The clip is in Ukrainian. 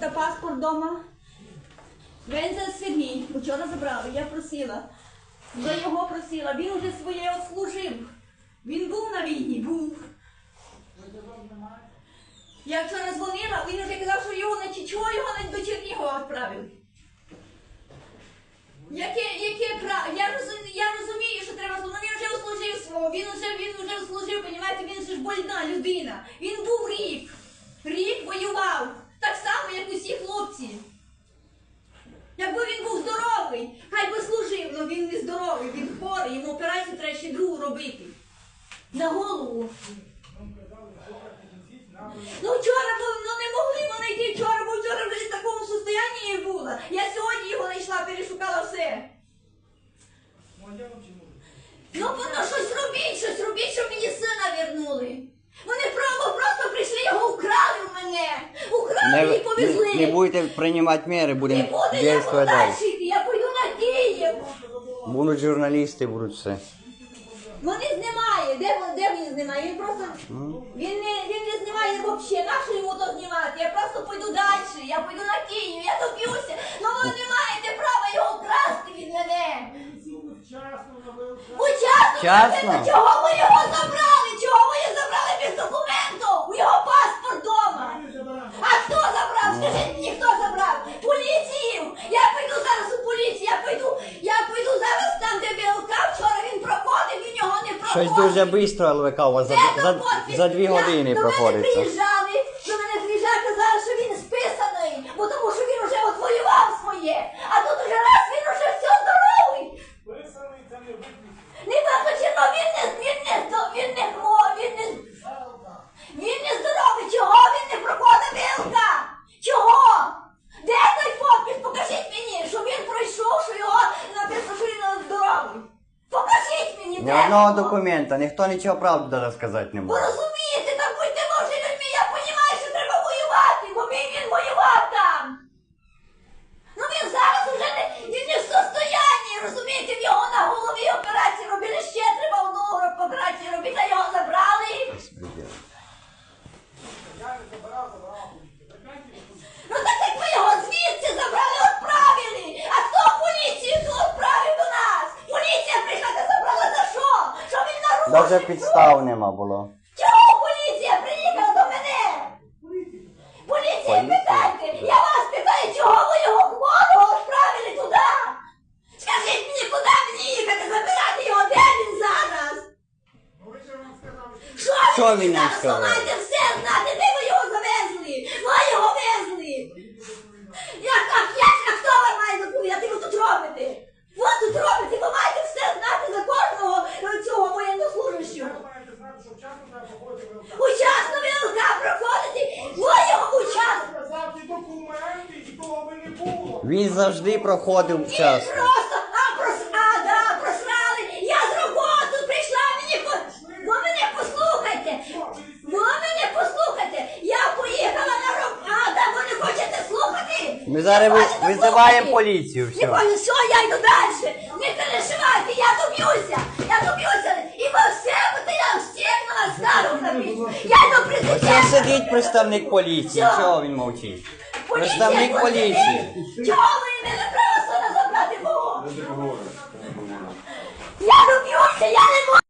та паспорт вдома. Вензел Сергій, вчора забрали, я просила. За його просила, він вже своє отслужив. Він був на війні, був. Я вчора дзвонила, він вже казав, що його на чого його на до Чернігова відправили. Яке, яке право? Я розумію, я розумію, що треба. Ну, Він вже услужив свого, він вже він вже понімаєте, він же ж больна людина. Хлопці. Якби він був здоровий, хай би служив, але він не здоровий, він хворий, йому операцію треба ще другу робити. На голову. Ну вчора ну не могли ми знайти вчора, бо вчора вже в такому состоянні була. Я сьогодні його знайшла, перешукала все. Ну, воно щось робіть, щось робіть, щоб мені сина вернули. Вони просто, просто прийшли, його вкрали в мене. І повезли. не, не будете приймати міри, Не будемо я дійствувати далі я пойду на Київ. Будуть журналісти, будуть все. Вони знімає, де, де він знімає? Він просто, він не, він не знімає взагалі, нащо йому то знімати? Я просто пойду далі, я пойду на Київ, я доб'юся. Ну ви не маєте права його вкрасти від мене. Учасно, Вчасно? зробити, чого ви його забрали? Щось дуже швидко ЛВК у вас за, за, за дві години проходиться. приїжджали, до мене приїжджали, казали, що він списаний, бо тому що він уже от воював своє. А тут уже раз він уже все здоровий. Не виключено, він не, він не, здо- він не хво, він не, він не здоровий. Чого він не проходив ВЛК? Чого? Де той подпис? Покажіть мені, що він пройшов, що його написано, що він здоровий. Покажіть мені, Ні одного документа, ніхто нічого правду даже сказати не може. розумієте, так будьте може людьми, я розумію, що треба воювати, бо він, він воював там. Ну він зараз уже не, він не в состоянні, розумієте, в його на голові операції робили, ще треба одну операцію робити, а його забрали. Ну так як ви його звідси забрали, відправили. А хто поліцію тут відправив до нас? Поліція прийшла та забрала за що? Що він нарушив? Даже підстав нема було. Чого поліція приїхала до мене? Поліція, Поліція? питайте! Я вас питаю, чого ви його хворого відправили туди? Скажіть мені, куди мені їхати, забирати його, де він зараз? Що, Що він нам сказав? Ви маєте все знати, де ви його завезли? Ви його везли? Як, як, як, як хто вам має доповідати, ви тут робите? Ви тут робите, ви маєте все знати за кожного е, цього воєннослужащого. Учасно ВЛК проходити, його учасно. документи, і того би не було. Він завжди проходив Він вчасно. просто, а, прос, а, да, просрали. Я з роботи прийшла, мені по... Ви мене послухайте. Ви мене послухайте. Я поїхала на роботу. А, да, ви не хочете слухати? Ми зараз Не ви- хочете визиваємо слухати? поліцію, Не все. хочете, все, я йду далі. Не переживайте. Я доб'юся. І ви все, будете я всіх на вас скаргу. Я йду Ось Оце сидить представник поліції. Чого, Чого він мовчить? Поліція Представник поліції. Чого ви мене право сюди забрати було? Я доб'юся, я не можу.